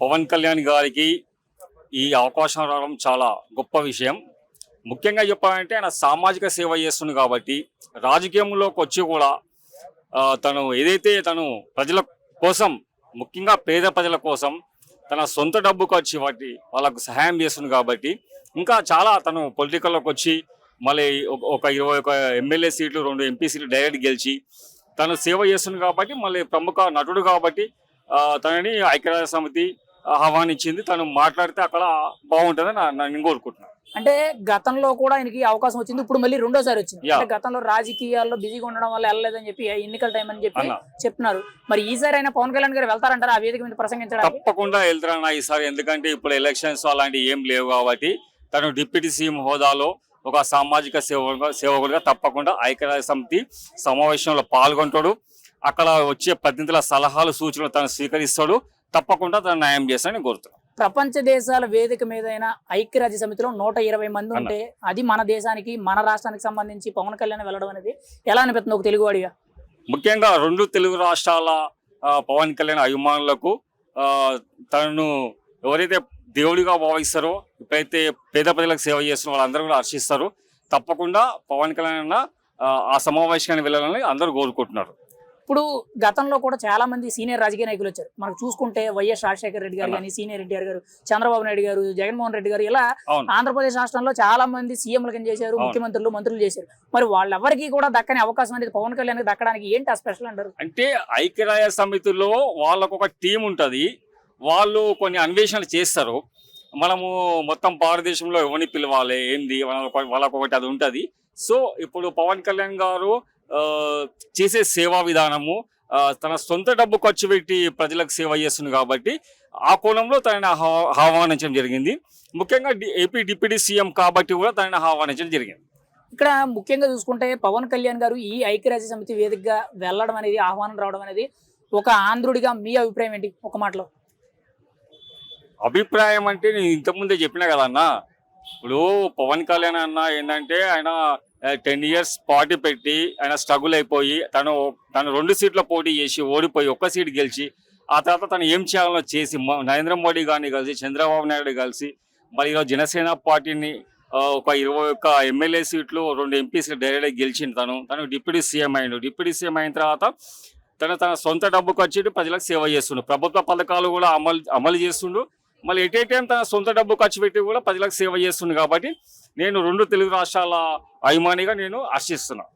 పవన్ కళ్యాణ్ గారికి ఈ అవకాశం రావడం చాలా గొప్ప విషయం. ముఖ్యంగా చెప్పాలంటే ఆయన సామాజిక సేవ చేస్తుంది కాబట్టి రాజకీయంలోకి వచ్చి కూడా తను ఏదైతే తను ప్రజల కోసం ముఖ్యంగా పేద ప్రజల కోసం తన సొంత డబ్బు ఖర్చు వాటి వాళ్ళకు సహాయం చేస్తుంది కాబట్టి ఇంకా చాలా తను పొలిటికల్లోకి వచ్చి మళ్ళీ ఒక- ఒక ఇరవై ఒక ఎమ్మెల్యే సీట్లు రెండు ఎంపీ సీట్లు డైరెక్ట్ గెలిచి తను సేవ చేస్తుంది కాబట్టి మళ్ళీ ప్రముఖ నటుడు కాబట్టి తనని ఐక్యరాజ్య సమితి ఆహ్వానించింది. తను మాట్లాడితే అక్కడ బాగుంటుందని నేను కోరుకుంటున్నాను. అంటే గతంలో కూడా ఆయనకి అవకాశం వచ్చింది. ఇప్పుడు మళ్ళీ రెండోసారి వచ్చింది. అంటే గతంలో రాజకీయాల్లో బిజీగా ఉండడం వల్ల వెళ్ళలేదని చెప్పి ఎన్నికల టైం అని చెప్పి చెప్తున్నారు మరి ఈసారి అయినా పవన్ కళ్యాణ్ గారు వెళ్తారంటారా ఆ వేదిక మీద ప్రసంగించడానికి? తప్పకుండా వెళ్తారన్న ఈసారి. ఎందుకంటే ఇప్పుడు ఎలక్షన్స్ అలాంటివి ఏం లేవు కాబట్టి తను డిప్యూటీ సీఎం హోదాలో ఒక సామాజిక సేవ సేవకుడిగా తప్పకుండా ఐక్యరాజ్య సమితి సమావేశంలో పాల్గొంటాడు. అక్కడ వచ్చే ప్రతినిధుల సలహాలు సూచనలు తను స్వీకరిస్తాడు. తప్పకుండా తను న్యాయం చేస్తానని కోరుతున్నాను ప్రపంచ దేశాల వేదిక మీదైన ఐక్యరాజ్య సమితిలో నూట ఇరవై మంది. ఉంటే అది మన దేశానికి మన రాష్ట్రానికి సంబంధించి పవన్ కళ్యాణ్ వెళ్ళడం అనేది ఎలా అనిపిస్తుంది ఒక తెలుగువాడిగా ముఖ్యంగా రెండు తెలుగు రాష్ట్రాల పవన్ కళ్యాణ్ అభిమానులకు ఆ, తనను ఎవరైతే దేవుడిగా భావిస్తారో ఇప్పుడైతే పేద ప్రజలకు సేవ చేస్తున్న వాళ్ళందరూ కూడా హర్షిస్తారు. తప్పకుండా పవన్ కళ్యాణ్ ఆ సమావేశానికి వెళ్ళాలని అందరూ కోరుకుంటున్నారు. ఇప్పుడు గతంలో కూడా చాలా మంది సీనియర్ రాజకీయ నాయకులు వచ్చారు. మనకు చూసుకుంటే వైఎస్ రాజశేఖర రెడ్డి గారు. కానీ సీనియర్ రెడ్డి గారు చంద్రబాబు నాయుడు గారు జగన్మోహన్ రెడ్డి గారు ఇలా ఆంధ్రప్రదేశ్ రాష్ట్రంలో చాలా మంది సీఎంలు కింద చేశారు. ముఖ్యమంత్రులు మంత్రులు చేశారు. మరి వాళ్ళెవరికి కూడా దక్కని అవకాశం అనేది పవన్ కళ్యాణ్ దక్కడానికి ఏంటి ఆ స్పెషల్ అంటారు? అంటే ఐక్యరాజ్య సమితిలో వాళ్ళకు ఒక టీం ఉంటుంది. వాళ్ళు కొన్ని అన్వేషణలు చేస్తారు. మనము మొత్తం భారతదేశంలో ఎవరిని పిలవాలి ఏంది వాళ్ళకు ఒకటి అది ఉంటుంది. సో ఇప్పుడు పవన్ కళ్యాణ్ గారు చేసే సేవా విధానము తన సొంత డబ్బు ఖర్చు పెట్టి ప్రజలకు సేవ చేస్తుంది కాబట్టి ఆ కోణంలో తనని ఆహ్వా- ఆహ్వానించడం జరిగింది. ముఖ్యంగా ఏపీ డిప్యూటీ సీఎం కాబట్టి కూడా తనని ఆహ్వానించడం జరిగింది. ఇక్కడ ముఖ్యంగా చూసుకుంటే పవన్ కళ్యాణ్ గారు ఈ ఐక్యరాజ్య సమితి వేదికగా వెళ్ళడం అనేది ఆహ్వానం రావడం అనేది ఒక ఆంధ్రుడిగా మీ అభిప్రాయం ఏంటి? ఒక మాటలో. అభిప్రాయం అంటే నేను ఇంతకుముందే చెప్పినా కదన్నా ఇప్పుడు పవన్ కళ్యాణ్ అన్న ఏంటంటే ఆయన టెన్ ఇయర్స్ పార్టీ పెట్టి ఆయన స్ట్రగుల్ అయిపోయి తను తను రెండు సీట్ల పోటీ చేసి ఓడిపోయి ఒక్క సీట్ గెలిచి ఆ తర్వాత తను ఏం చేయాలో చేసి మ- నరేంద్ర మోడీ గారిని కలిసి చంద్రబాబు నాయుడు కలిసి మరి ఈరోజు జనసేన పార్టీని ఒక ఇరవై ఒక్క ఎమ్మెల్యే సీట్లు రెండు ఎంపీ సీట్లు డైరెక్ట్గా గెలిచిండు తను. తను డిప్యూటీ సీఎం అయిండు. డిప్యూటీ సీఎం అయిన తర్వాత తను తన సొంత డబ్బు ఖర్చు ప్రజలకు సేవ చేస్తుండు. ప్రభుత్వ పథకాలు కూడా అమలు అమలు చేస్తుండు. మళ్ళీ ఎట్ ఏ టైం తన సొంత డబ్బు ఖర్చు పెట్టి కూడా ప్రజలకు సేవ చేస్తుంది కాబట్టి నేను రెండు తెలుగు రాష్ట్రాల అభిమానిగా నేను ఆశిస్తున్నాను